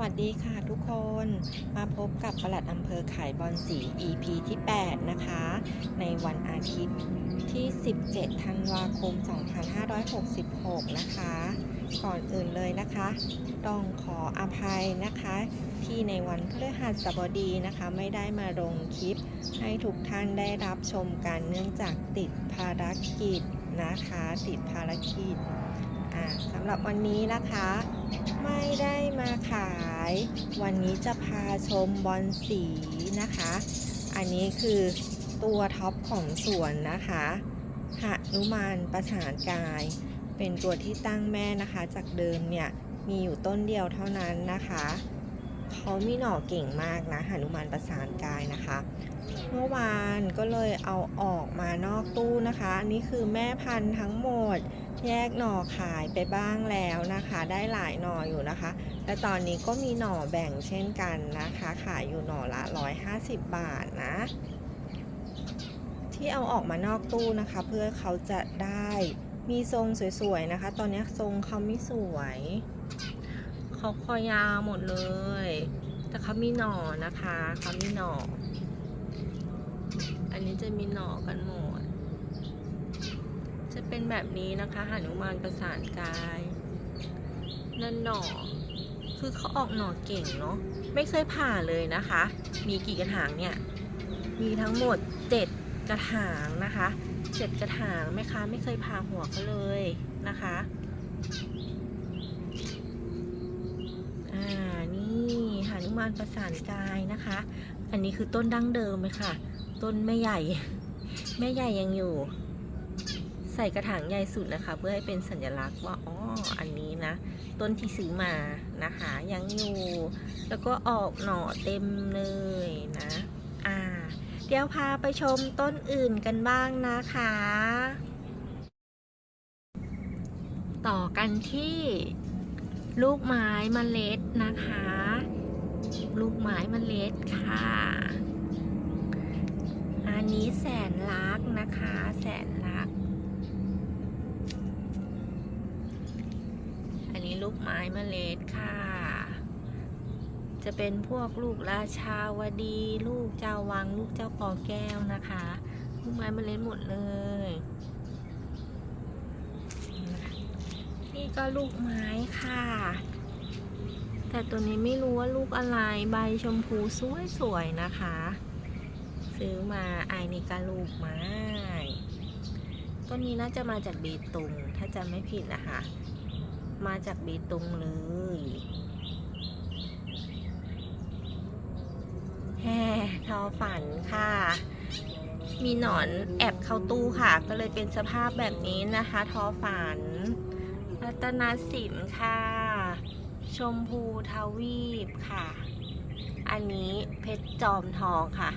วัสดีค่ะทุกคนมาพบกับปลัดอำเภอขายบอลสี EP ที่ 8 นะคะ ในวันอาทิตย์ที่ 17 ธันวาคม 2566 นะคะ ก่อนอื่นเลยนะคะ ต้องขออภัยนะคะ ที่ในวันพฤหัสบดีนะคะ ไม่ได้มาลงคลิป ให้ทุกท่านได้รับชมกันเนื่องจากติดภารกิจนะคะ ติดภารกิจสำหรับวันนี้นะคะ ไม่ได้มาขาย วันนี้จะพาชมบอลสีนะคะ อันนี้คือตัวท็อปของสวนนะคะหนุมานประสานกาย เป็นตัวที่ตั้งแม่นะคะ จากเดิมเนี่ยมีอยู่ต้นเดียวเท่านั้นนะคะเขามีหน่อเก่งมากนะหนุมานประสานกายนะคะ เมื่อวานก็เลยเอาออกมานอกตู้นะคะ อันนี้คือแม่พันธุ์ทั้งหมด แยกหน่อขายไปบ้างแล้วนะคะ ได้หลายหน่ออยู่นะคะและตอนนี้ก็มีหน่อแบ่งเช่นกันนะคะ ขายอยู่หน่อละ 150 บาทนะ ที่เอาออกมานอกตู้นะคะ เพื่อเขาจะได้มีทรงสวยๆนะคะ ตอนนี้ทรงเขาไม่สวย เขาคอยาวหมดเลย แต่เขามีหน่อนะคะเขามีหน่อ อันนี้จะมีหน่อกันหมด จะเป็นแบบนี้นะคะหานุมานประสานกายนั่นหน่อคือเขาออกหน่อเก่งเนาะไม่เคยผ่าเลยนะคะ มีกี่กระถางเนี่ย มีทั้งหมดเจ็ดกระถางนะคะเจ็ดกระถางแม่ค้าไม่เคยผ่าหัวเขาเลยนะคะอ่านี่หานุมานประสานกายนะคะ อันนี้คือต้นดั้งเดิมเลยค่ะ ต้นแม่ใหญ่ แม่ใหญ่ยังอยู่ ใส่กระถางใหญ่สุดนะคะ เพื่อให้เป็นสัญลักษณ์ว่าอ๋ออันนี้นะ ต้นที่ซื้อมานะคะยังอยู่แล้วก็ออกหน่อเต็มเลยนะอ่าเดี๋ยวพาไปชมต้นอื่นกันบ้างนะคะ ต่อกันที่ลูกไม้มเมล็ดนะคะ ลูกไม้มเมล็ดค่ะ อันนี้แสนรักนะคะ แสนรัก อันนี้ ลูกไม้มเมล็ดค่ะ จะเป็นพวกลูกราชาวดี ลูกเจ้าวัง ลูกเจ้าปอแก้วนะคะ ลูกไม้มเมล็ดหมดเลย นี่ก็ลูกไม้ค่ะ แต่ตัวนี้ไม่รู้ว่าลูกอะไร ใบชมพูสวยๆนะคะ ซื้อมาไอนี่ก็ลูกไม้ต้นนี้น่าจะมาจากเบตงถ้าจำไม่ผิดนะคะ มาจากเบตงเลย แฮ่ทอฝันค่ะ มีหนอนแอบเข้าตู้ค่ะ ก็เลยเป็นสภาพแบบนี้นะคะ ทอฝัน รัตนสินค่ะ ชมพูทวีปค่ะ อันนี้เพชรจอมทองค่ะ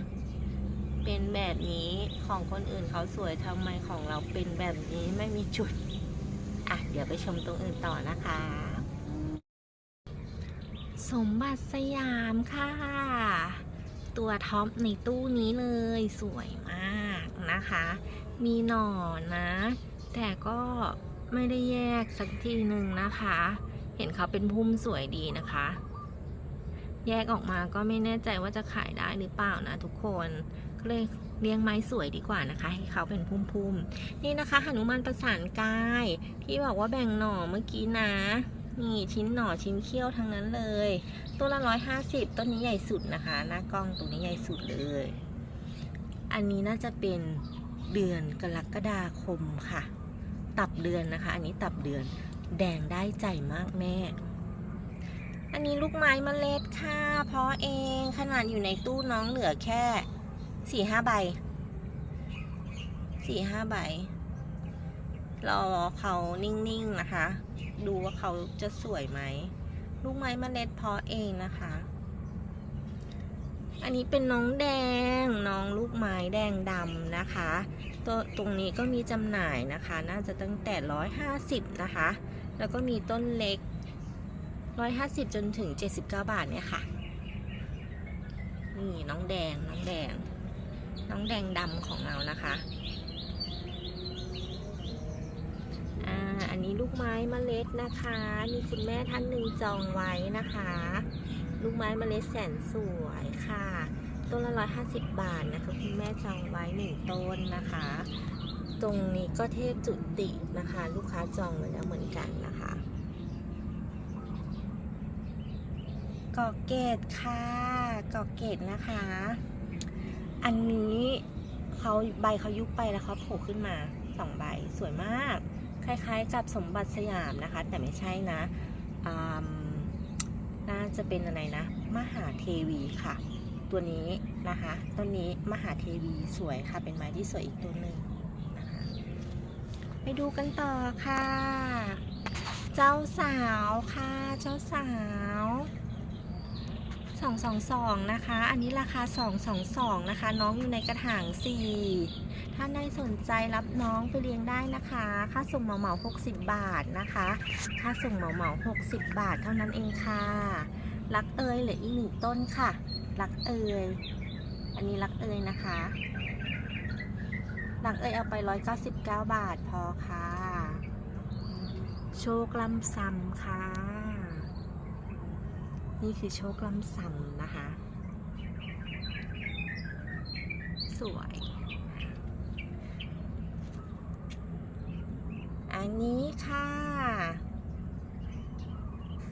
เป็นแบบนี้ของคนอื่นเขาสวยทำไมของเราเป็นแบบนี้ไม่มีจุด อะเดี๋ยวไปชมตรงอื่นต่อนะคะ สมบัติสยามค่ะ ตัวท็อปในตู้นี้เลยสวยมากนะคะ มีหน่อนะ แต่ก็ไม่ได้แยกสักทีหนึ่งนะคะ เห็นเขาเป็นพุ่มสวยดีนะคะ แยกออกมาก็ไม่แน่ใจว่าจะขายได้หรือเปล่านะทุกคนก็เลย เลี้ยงไม้สวยดีกว่านะคะ ให้เขาเป็นพุ่มๆ นี่นะคะหนุมานประสานกาย ที่บอกว่าแบ่งหน่อเมื่อกี้นะ นี่ชิ้นหน่อชิ้นเขี้ยวทั้งนั้นเลย ตัวละร้อยห้าสิบต้นนี้ใหญ่สุดนะคะ หน้ากล้องตัวนี้ใหญ่สุดเลย อันนี้น่าจะเป็นเดือนกรกฎาคมค่ะ ตับเดือนนะคะ อันนี้ตับเดือนแดงได้ใจมากแม่ อันนี้ลูกไม้มเมล็ดค่ะ เพราะเองขนาดอยู่ในตู้น้องเหลือแค่ สี่ห้าใบ สี่ห้าใบ รอเขานิ่งๆนะคะ ดูว่าเขาจะสวยไหม ลูกไม้มเมล็ดเพาะเองนะคะ อันนี้เป็นน้องแดง น้องลูกไม้แดงดำนะคะ ตัวตรงนี้ก็มีจำหน่ายนะคะ น่าจะตั้งแต่ร้อยห้าสิบนะคะ แล้วก็มีต้นเล็กร้อยห้าสิบจนถึงเจ็ดสิบเก้าบาทเนี่ยค่ะ นี่น้องแดงน้องแดง น้องแดงดำของเรานะคะอ่าอันนี้ลูกไม้เมล็ดนะคะ มีคุณแม่ท่านหนึ่งจองไว้นะคะ ลูกไม้เมล็ดแสนสวยค่ะ ต้นละร้อยห้าสิบบาทนะคะคุณแม่จองไว้หนึ่งต้นนะคะ ตรงนี้ก็เทพจุตินะคะ ลูกค้าจองไว้แล้วเหมือนกันนะคะกอเกตค่ะกอเกตนะคะ อันนี้เขาใบเขายุบไปแล้วเขาโผล่ขึ้นมาสองใบสวยมาก คล้ายๆกับสมบัติสยามนะคะ แต่ไม่ใช่นะน่าจะเป็นอะไรนะ มหาเทวีค่ะ ตัวนี้นะคะต้นนี้มหาเทวีสวยค่ะ เป็นไม้ที่สวยอีกตัวหนึ่งนะคะไปดูกันต่อค่ะ เจ้าสาวค่ะ เจ้าสาว สองสองสองนะคะ อันนี้ราคาสองสองสองนะคะ น้องอยู่ในกระถางสี่ถ้าใดสนใจรับน้องไปเลี้ยงได้นะคะ ค่าส่งเหมาเหมาหกสิบบาทนะคะ ค่าส่งเหมาเหมาหกสิบบาทเท่านั้นเองค่ะ รักเอยเหลืออีกหนึ่งต้นค่ะ รักเอยอันนี้รักเอยนะคะ รักเอยเอาไป 199 บาทพอค่ะ โชคลำซ้ำค่ะ นี่คือโชคลำซำนะคะ สวย อันนี้ค่ะ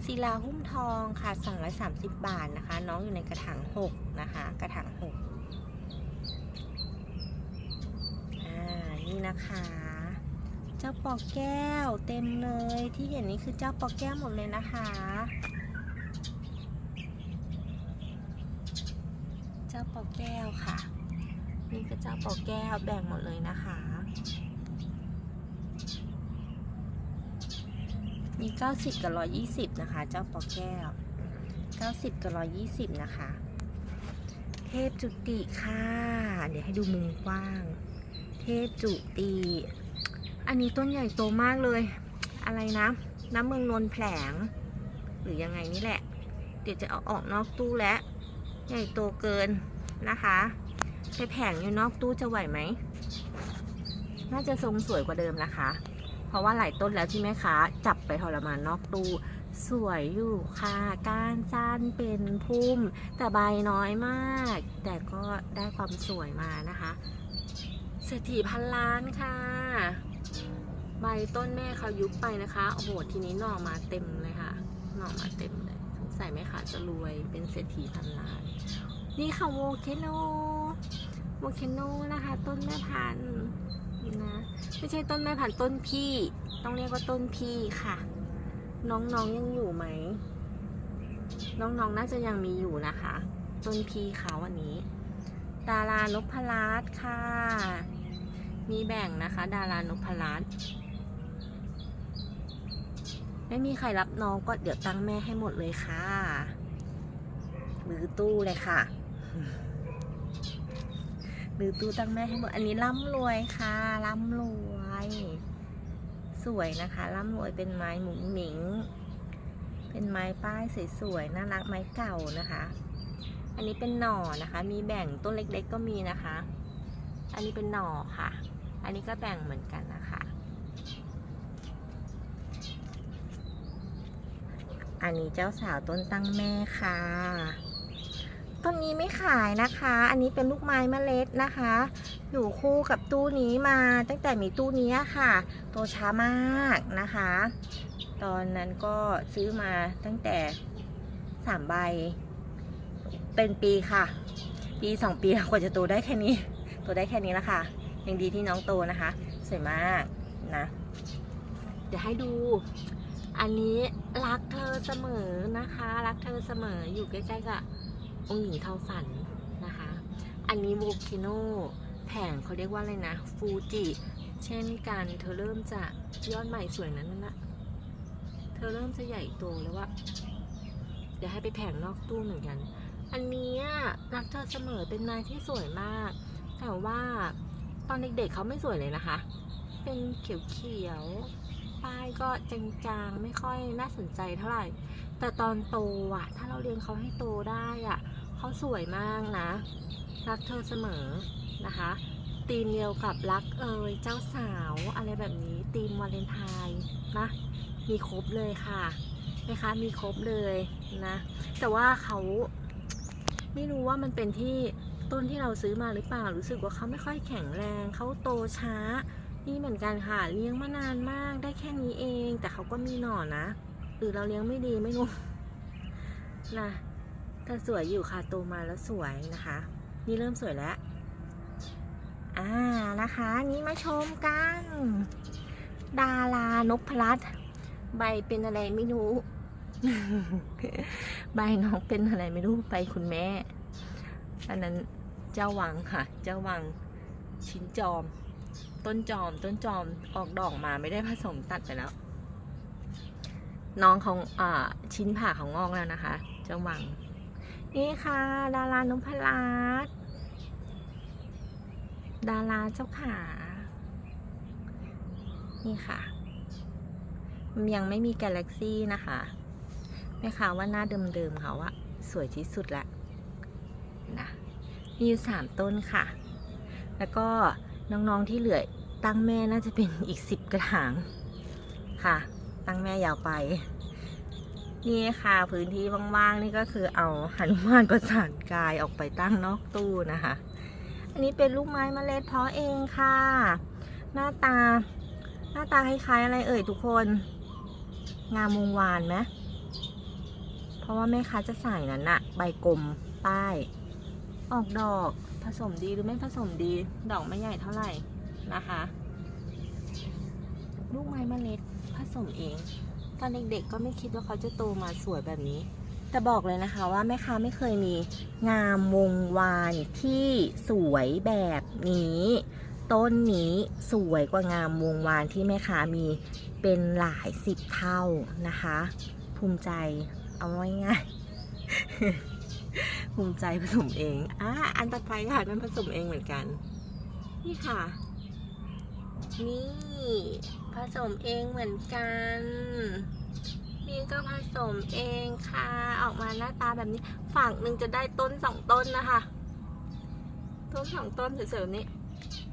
ศิลาหุ้มทองค่ะ 230 บาทนะคะ น้องอยู่ในกระถาง6นะคะ กระถาง6อ่า นี่นะคะ เจ้าปอกแก้วเต็มเลย ที่เห็นนี้คือเจ้าปอกแก้วหมดเลยนะคะ เจ้าปอก แก้วค่ะ นี่ก็เจ้าปอแก้วแบ่งหมดเลยนะคะ มี90กับ120นะคะ เจ้าปอแก้ว90กับ120นะคะ เทพจุติค่ะ เดี๋ยวให้ดูมุมกว้าง เทพจุติ อันนี้ต้นใหญ่โตมากเลย อะไรนะ น้ำเมืองนนแผลง หรือยังไงนี่แหละ เดี๋ยวจะเอาออกนอกตู้แล้วใหญ่โตเกิน นะคะไปแผงอยู่นอกตู้จะไหวไหม น่าจะทรงสวยกว่าเดิมนะคะ เพราะว่าหลายต้นแล้วที่แม่ค้าจับไปทรมานนอกตู้ สวยอยู่ค่ะก้านสั้นเป็นพุ่ม แต่ใบน้อยมาก แต่ก็ได้ความสวยมานะคะเศรษฐีพันล้านค่ะ ใบต้นแม่เขายุบไปนะคะ โอ้โห ทีนี้หน่อมาเต็มเลยค่ะ หน่อมาเต็มเลยสงสัยแม่ค้าจะรวยเป็นเศรษฐีพันล้าน นี่ค่ะโวเคโนโวเคโนนะคะ ต้นแม่พันธุ์นะไม่ใช่ต้นแม่พันธุ์ต้นพี่ ต้องเรียกว่าต้นพี่ค่ะ น้องๆยังอยู่ไหม น้องๆน่าจะยังมีอยู่นะคะ ต้นพี่เขาวันนี้ ดารานพรัตค่ะ มีแบ่งนะคะ ดารานพรัตไม่มีใครรับน้องก็เดี๋ยวตั้งแม่ให้หมดเลยค่ะ หรือตู้เลยค่ะ หรือตู้ตั้งแม่ให้หมดอันนี้ร่ำรวยค่ะ ร่ำรวย สวยนะคะ ร่ำรวยเป็นไม้หมุนหมิง เป็นไม้ป้ายสวยๆ น่ารักไม้เก่านะคะ อันนี้เป็นหน่อนะคะ มีแบ่งต้นเล็กๆก็มีนะคะ อันนี้เป็นหน่อค่ะ อันนี้ก็แบ่งเหมือนกันนะคะ อันนี้เจ้าสาวต้นตั้งแม่ค่ะ ต้นนี้ไม่ขายนะคะ อันนี้เป็นลูกไม้เมล็ดนะคะ อยู่คู่กับตู้นี้มาตั้งแต่มีตู้นี้ค่ะ โตช้ามากนะคะ ตอนนั้นก็ซื้อมาตั้งแต่สามใบ เป็นปีค่ะ ปีสองปีกว่าจะโตได้แค่นี้ โตได้แค่นี้แล้วค่ะ ยังดีที่น้องโตนะคะ สวยมากนะ เดี๋ยวให้ดูอันนี้รักเธอเสมอนะคะ รักเธอเสมออยู่ใกล้ๆกับ องค์หญิงเทาฝันนะคะ อันนี้โวลคโนแผงเขาเรียกว่าอะไรนะ ฟูจิ เช่นกันเธอเริ่มจะยอดใหม่สวยนั้นนั่นนะเธอเริ่มจะใหญ่โตแล้วว่าเดี๋ยวให้ไปแผงนอกตู้เหมือนกัน อันนี้รักเธอเสมอเป็นไม้ที่สวยมาก แต่ว่าตอนเด็กๆเขาไม่สวยเลยนะคะ เป็นเขียวๆป้ายก็จางๆ ไม่ค่อยน่าสนใจเท่าไหร่ แต่ตอนโตอะถ้าเราเลี้ยงเขาให้โตได้อะเขาสวยมากนะ รักเธอเสมอนะคะธีมเดียวกับรักเอ่ยเจ้าสาวอะไรแบบนี้ธีมวาเลนไทน์นะมีครบเลยค่ะนะคะมีครบเลยนะ แต่ว่าเขาไม่รู้ว่ามันเป็นที่ต้นที่เราซื้อมาหรือเปล่ารู้สึกว่าเขาไม่ค่อยแข็งแรงเขาโตช้านี่เหมือนกันค่ะเลี้ยงมานานมากได้แค่นี้เอง แต่เขาก็มีหน่อนะ หรือเราเลี้ยงไม่ดีไม่รู้นะแต่สวยอยู่ค่ะโตมาแล้วสวยนะคะ นี่เริ่มสวยแล้ว อ่านะคะ นี้มาชมกัน ดารานพพลัด ใบเป็นอะไรไม่รู้ ใบน้องเป็นอะไรไม่รู้ใบคุณแม่ อันนั้นเจ้าวังค่ะ เจ้าวังชิ้นจอม ต้นจอมต้นจอมออกดอกมาไม่ได้ผสมตัดไปแล้ว น้องของอชิ้นผ่าของงอกแล้วนะคะเจ้าหวัง นี่ค่ะ ดารานุพลัดดาราเจ้าขา นี่ค่ะมันยังไม่มีกาแล็กซี่นะคะแม่ค้าว่าหน้าเดิมๆเขาอะสวยที่สุดละนะมีอยู่สามต้นค่ะ แล้วก็น้องๆที่เหลือตั้งแม่น่าจะเป็นอีกสิบกระถางค่ะ ตั้งแม่ยาวไป นี่ค่ะพื้นที่ว่างๆนี่ก็คือเอาหันุมานประสานกายออกไปตั้งนอกตู้นะคะ อันนี้เป็นลูกไม้มเมล็ดเพาะเองค่ะ หน้าตา หน้าตาคล้ายๆอะไรเอ่ยทุกคน งามวงวานไหมเพราะว่าแม่ค้าจะใส่นั้นอะใบกลมป้าย ออกดอกผสมดีหรือไม่ผสมดี ดอกไม่ใหญ่เท่าไหร่นะคะ ลูกไม้มเมล็ด สมเอง ตอนเด็กๆก็ไม่คิดว่าเขาจะโตมาสวยแบบนี้ แต่บอกเลยนะคะว่าแม่ค้าไม่เคยมีงามวงวานที่สวยแบบนี้ ต้นนี้สวยกว่างามวงวานที่แม่ค้ามีเป็นหลายสิบเท่านะคะ ภูมิใจเอาไว้ง่ายภูมิใจผสมเองอะอันต่อไปค่ะนั่นผสมเองเหมือนกัน นี่ค่ะ นี่ ผสมเองเหมือนกัน นี่ก็ผสมเองค่ะ ออกมาหน้าตาแบบนี้ ฝั่งหนึ่งจะได้ต้นสองต้นนะคะ ต้นสองต้นสวยๆนี้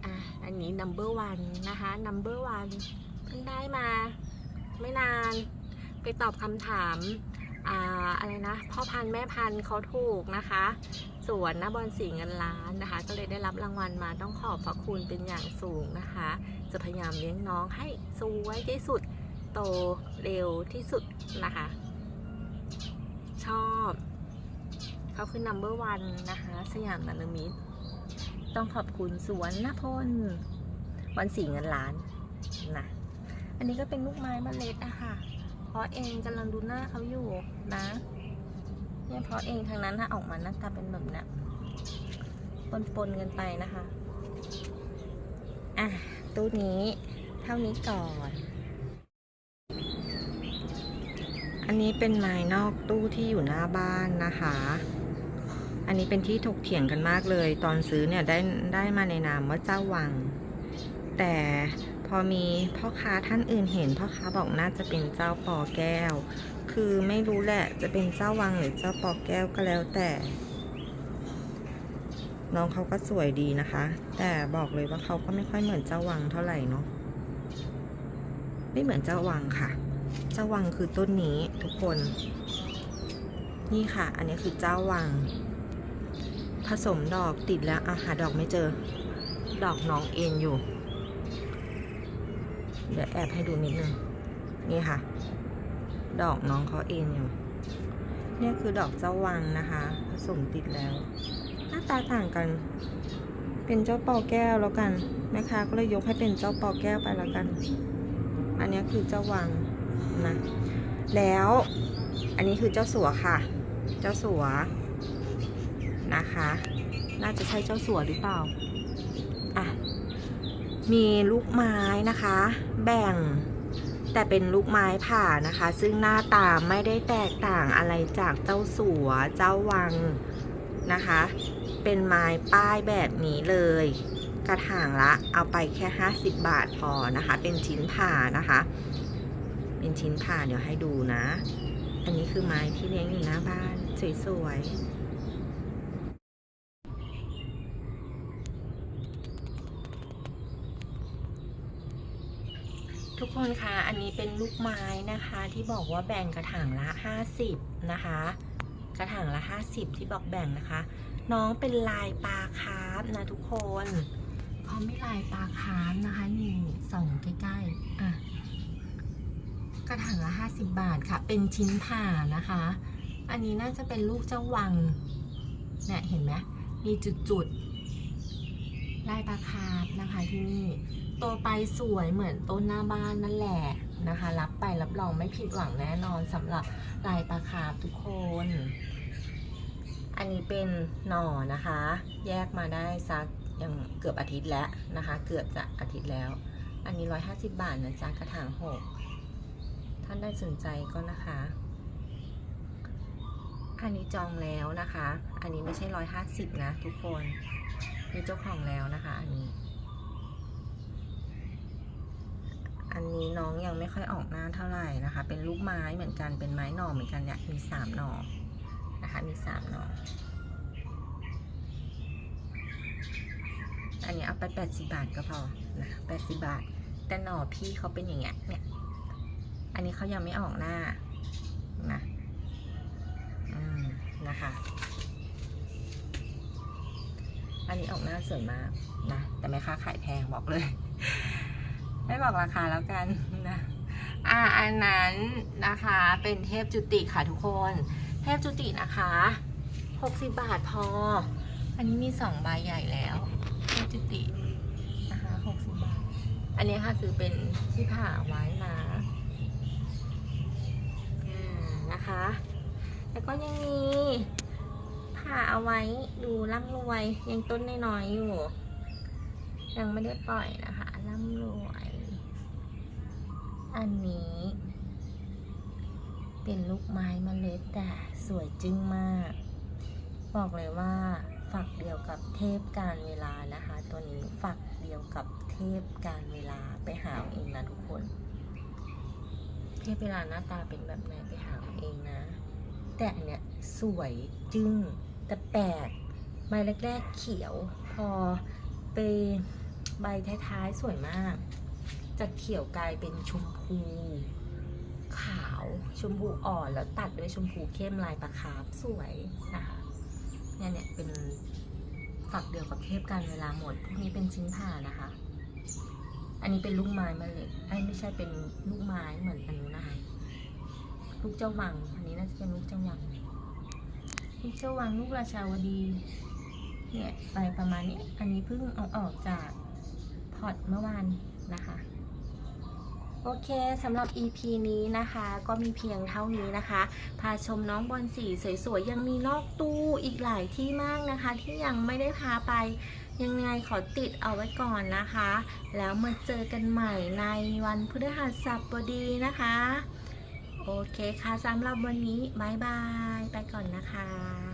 อะอันนี้ number one นะคะ number one เพิ่งได้มา ไม่นานไปตอบคำถามอ่าอะไรนะ พ่อพันธุ์แม่พันธุ์เขาถูกนะคะ สวนนะบอลสีเงินล้านนะคะ ก็เลยได้รับรางวัลมาต้องขอบพระคุณเป็นอย่างสูงนะคะ จะพยายามเลี้ยงน้องให้สวยที่สุดโตเร็วที่สุดนะคะ ชอบเขาคือ number one นะคะ สยามนานามิตรต้องขอบคุณสวนนพลวันสีเงินล้านนะอันนี้ก็เป็นลูกไม้เมล็ดอะค่ะเพราะเองกำลังดูหน้าเขาอยู่นะ เนี่ยเพราะเองทางนั้นถ้าออกมาหน้าตาเป็นแบบเนี้ยปนๆกันไปนะคะ อะ ตู้นี้เท่านี้ก่อน อันนี้เป็นไม้นอกตู้ที่อยู่หน้าบ้านนะคะ อันนี้เป็นที่ถกเถียงกันมากเลย ตอนซื้อเนี่ยได้ได้มาในนามว่าเจ้าวัง แต่พอมีพ่อค้าท่านอื่นเห็นพ่อค้าบอกน่าจะเป็นเจ้าปอแก้ว คือไม่รู้แหละจะเป็นเจ้าวังหรือเจ้าปอแก้วก็แล้วแต่ น้องเขาก็สวยดีนะคะ แต่บอกเลยว่าเขาก็ไม่ค่อยเหมือนเจ้าวังเท่าไหร่เนาะไม่เหมือนเจ้าวังค่ะ เจ้าวังคือต้นนี้ทุกคน นี่ค่ะ อันนี้คือเจ้าวัง ผสมดอกติดแล้วอาหาดอกไม่เจอ ดอกน้องเอ็นอยู่ เดี๋ยวแอบให้ดูนิดนึง นี่ค่ะ ดอกน้องเขาเอ็นอยู่ เนี่ยคือดอกเจ้าวังนะคะ ผสมติดแล้ว หน้าตาต่างกัน เป็นเจ้าปอแก้วแล้วกันแม่ค้าก็เลยยกให้เป็นเจ้าปอแก้วไปแล้วกัน อันนี้คือเจ้าวังนะ แล้วอันนี้คือเจ้าสัวค่ะ เจ้าสัวนะคะ น่าจะใช่เจ้าสัวหรือเปล่า อะ มีลูกไม้นะคะ แบ่ง แต่เป็นลูกไม้ผ่านะคะ ซึ่งหน้าตาไม่ได้แตกต่างอะไรจากเจ้าสัวเจ้าวังนะคะ เป็นไม้ป้ายแบบนี้เลย กระถางละเอาไปแค่ 50 บาทพอนะคะ เป็นชิ้นผ่านะคะ เป็นชิ้นผ่าเดี๋ยวให้ดูนะ อันนี้คือไม้ที่เลี้ยงอยู่หน้าบ้านสวยๆ ถ ทุก คนคะอันนี้เป็นลูกไม้นะคะที่บอกว่าแบ่งกระถางละ 50 นะคะ กระถางละ 50 ที่บอกแบ่งนะคะ น้องเป็นลายปลาคาร์ฟนะทุกคนเขาไม่ลายปลาคาร์ฟนะคะนี่ส่องใกล้ๆอะกระถางละ 50 บาทค่ะ เป็นชิ้นผ่านะคะ อันนี้น่าจะเป็นลูกเจ้าวังเนี่ยเห็นไหมมีจุดๆลายปลาคาร์ฟนะคะที่นี่ โตไปสวยเหมือนต้นหน้าบ้านนั่นแหละนะคะ รับไปรับรองไม่ผิดหวังแน่นอนสำหรับลายปลาคาร์ฟทุกคน อันนี้เป็นหน่อนะคะ แยกมาได้สักยังเกือบอาทิตย์แล้วนะคะ เกือบจะอาทิตย์แล้ว อันนี้ 150 บาทนะจ๊ะกระถางหกท่านได้สนใจก็นะคะ อันนี้จองแล้วนะคะ อันนี้ไม่ใช่ 150 นะทุกคน มีเจ้าของแล้วนะคะ อันนี้ อันนี้น้องยังไม่ค่อยออกหน้าเท่าไหร่นะคะ เป็นลูกไม้เหมือนกัน เป็นไม้หน่อเหมือนกันเนี่ย มีสามหน่อนะคะ มีสามหน่อ อันนี้เอาไปแปดสิบาทก็พอนะแปดสิบาท แต่หน่อพี่เขาเป็นอย่างเงี้ย เนี่ย อันนี้เขายังไม่ออกหน้านะอืมนะคะ อันนี้ออกหน้าสวยมากนะ แต่แม่ค้าขายแพงบอกเลย ไม่บอกราคาแล้วกันนะอ่าอันนั้นนะคะเป็นเทพจุติค่ะทุกคน เทพจุตินะคะ 60 บาทพอ อันนี้มีสองใบใหญ่แล้ว เทพจุตินะคะ60 บาท อันนี้ค่ะคือเป็นที่ผ่าไว้นะอ่านะคะ แล้วก็ยังมีผ่าเอาไว้ดูร่ำรวยยังต้นน้อยๆอยู่ ยังไม่ได้ปล่อยนะคะร่ำรวย อันนี้ เป็นลูกไม้เมล็ดแต่สวยจึ้งมาก บอกเลยว่าฝักเดียวกับเทพการเวลานะคะ ตัวนี้ฝักเดียวกับเทพการเวลาไปหาเองนะทุกคน เทพเวลาหน้าตาเป็นแบบไหนไปหาเองนะ แต่อันเนี้ยสวยจึ้งแต่แปลกใบแรกๆเขียว พอไปใบท้ายๆสวยมาก จากเขียวกลายเป็นชมพู ขาวชมพูอ่อนแล้วตัดด้วยชมพูเข้มลายปลาคาร์ฟสวยนะคะเนี่ยเนี่ยเป็นฝักเดียวกับเทพการเวลาหมดพวกนี้เป็นชิ้นผ่านะคะ อันนี้เป็นลูกไม้มาเลยไอ้ไม่ใช่เป็นลูกไม้เหมือนอันนู้นนะคะลูกเจ้าวัง อันนี้น่าจะเป็นลูกเจ้าวังลูกเจ้าวังลูกราชาวดีเนี่ยไปประมาณนี้ อันนี้เพิ่งเอาออกจากพอตเมื่อวานนะคะ โอเคสำหรับ EP นี้นะคะ ก็มีเพียงเท่านี้นะคะ พาชมน้องบอลสีสวยๆ ยังมีนอกตู้อีกหลายที่มากนะคะ ที่ยังไม่ได้พาไปยังไงขอติดเอาไว้ก่อนนะคะ แล้วมาเจอกันใหม่ในวันพฤหัสบดีนะคะ โอเคค่ะสำหรับวันนี้บายบาย ไปก่อนนะคะ